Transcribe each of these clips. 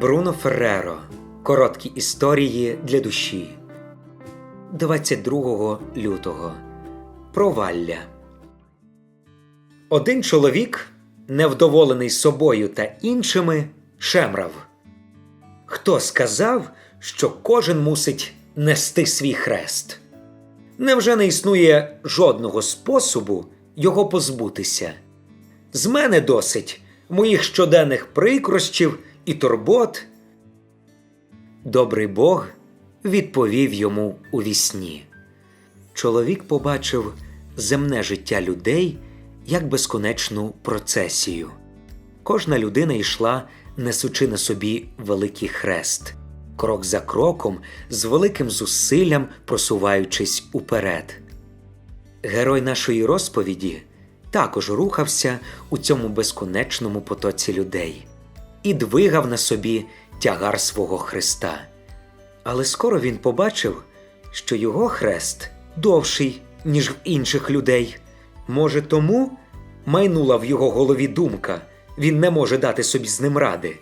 Бруно Ферреро. Короткі історії для душі. 22 лютого. Провалля. Один чоловік, невдоволений собою та іншими, шемрав. Хто сказав, що кожен мусить нести свій хрест? Невже не існує жодного способу його позбутися? З мене досить моїх щоденних прикрощів і турбот. Добрий Бог відповів йому у вісні. Чоловік побачив земне життя людей як безконечну процесію. Кожна людина йшла, несучи на собі великий хрест, крок за кроком, з великим зусиллям просуваючись уперед. Герой нашої розповіді також рухався у цьому безконечному потоці людей і двигав на собі тягар свого хреста. Але скоро він побачив, що його хрест довший, ніж в інших людей. Може, тому майнула в його голові думка, він не може дати собі з ним ради.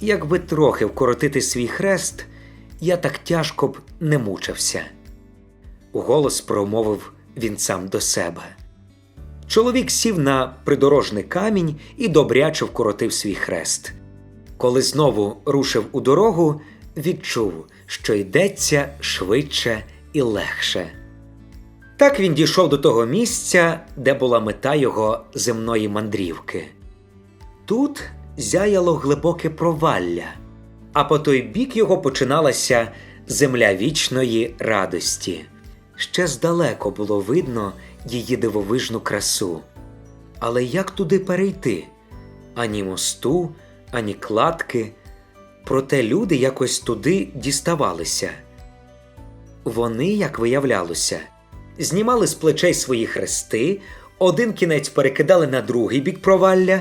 Якби трохи вкоротити свій хрест, я так тяжко б не мучився. Уголос промовив він сам до себе. Чоловік сів на придорожний камінь і добряче вкоротив свій хрест. Коли знову рушив у дорогу, відчув, що йдеться швидше і легше. Так він дійшов до того місця, де була мета його земної мандрівки. Тут зяяло глибоке провалля, а по той бік його починалася земля вічної радості. Ще здалеко було видно її дивовижну красу. Але як туди перейти? Ані мосту, ані кладки. Проте люди якось туди діставалися. Вони, як виявлялося, знімали з плечей свої хрести, один кінець перекидали на другий бік провалля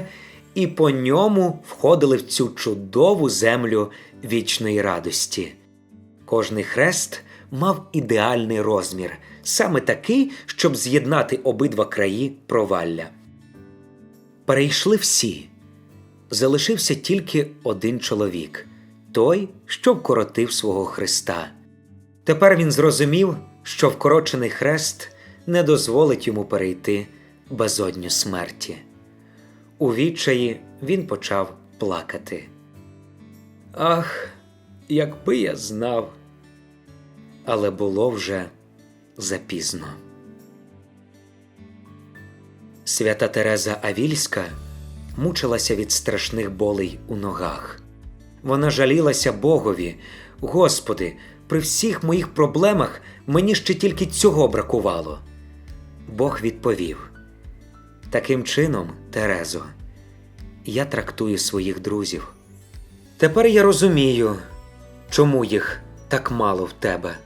і по ньому входили в цю чудову землю вічної радості. Кожний хрест мав ідеальний розмір, саме такий, щоб з'єднати обидва краї провалля. Перейшли всі. Залишився тільки один чоловік той, що вкоротив свого хреста. Тепер він зрозумів, що вкорочений хрест не дозволить йому перейти безодню смерті. У відчаї він почав плакати. Ах, якби я знав. Але було вже запізно. Свята Тереза Авільська мучилася від страшних болей у ногах. Вона жалілася Богові, Господи, при всіх моїх проблемах мені ще тільки цього бракувало. Бог відповів: Таким чином, Терезо, я трактую своїх друзів. Тепер я розумію, чому їх так мало в тебе,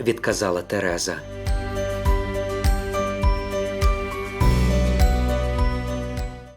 відказала Тереза.